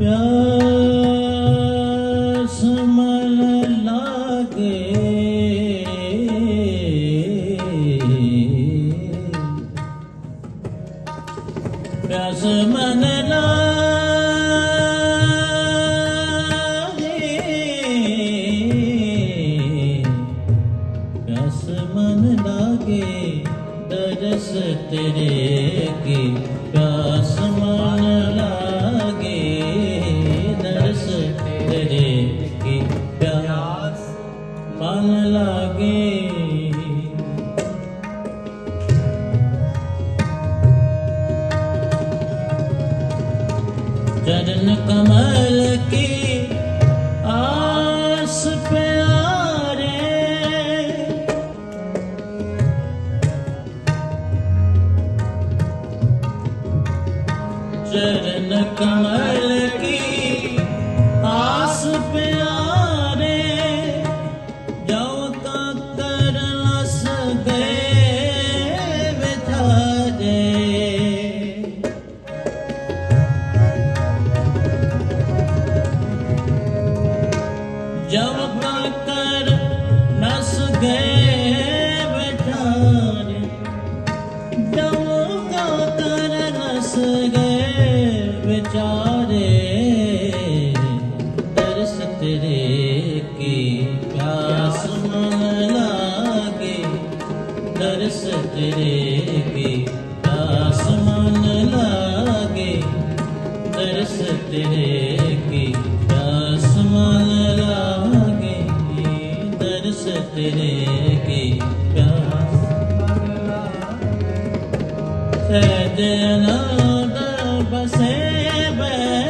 ਪਿਆਸ ਮਨ ਲਾਗੇ ਪਿਆਸ ਮਨ ਲਾਗੇ ਪਿਆਸ ਮਨ ਲਾਗੇ ਦਰਸ ਤੇਰੇ ਕੀ ਪਿਆਸ ਮਨ ਕਰਨ ਲਾਗੇ। ਚਰਨ ਕਮਲ ਕੀ ਆਸ ਪਿਆਰੇ। ਚਰਨ ਕਮਲ ਕੀ ਆਸ ਪਿਆਰੇ। ਕੀ ਪਿਆਸ ਮਨ ਲਾਗੇ ਦਰਸ ਤੇਰੇ ਕੀ ਪਿਆਸ ਮਨ ਲਾਗੇ ਦਰਸ ਤੇਰੇ ਕੀ ਪਿਆਸ ਮਨ ਲਾਗੇ ਦਰਸ ਤੇਰੇ ਕੀ ਪਿਆਸ ਮਨ ਲਾਗੇ ਸਜਣਾ ਦਾ ਬਸੇ ਬੈ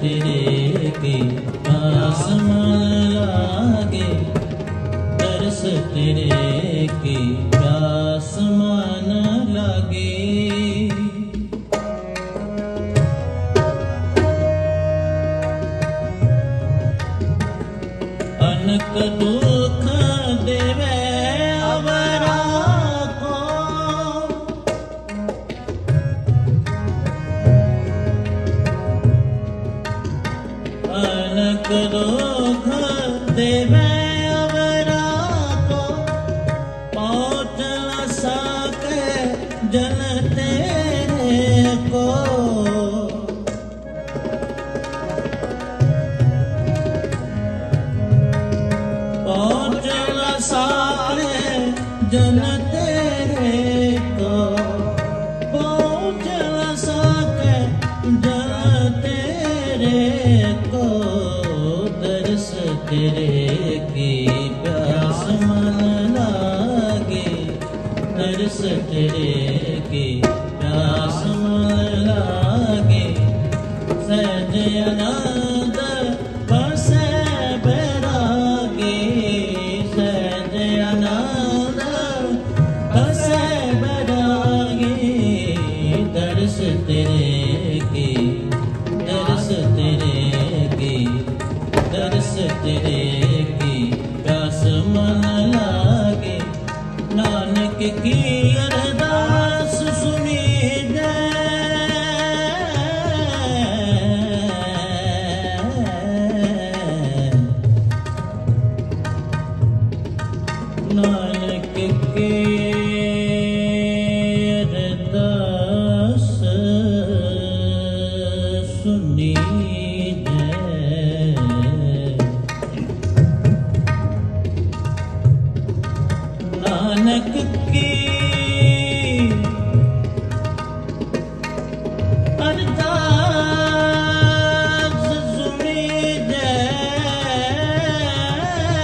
ਤੇਰੇ ਕੀ ਪਿਆਸ ਮਨ ਲਾਗੇ ਦਰਸ ਤੇਰੇ ਤੇਰੇ ਕੀ ਪਿਆਸ ਮਨ ਲਾਗੇ, ਤਰਸ ਤੇਰੇ ਕੀ ਪਿਆਸ ਮਨ ਲਾਗੇ। ਸਹਿਜ ਅਨੰਦ ਬਸੇ ਬਰਾਗੇ, ਸਹਿਜ ਅਨੰਦ ਤੇਰੇ ਕੀ ਪਿਆਸ ਮਨ ਲਾਗੇ। ਨਾਨਕ ਕੀ ਅਰਦਾਸ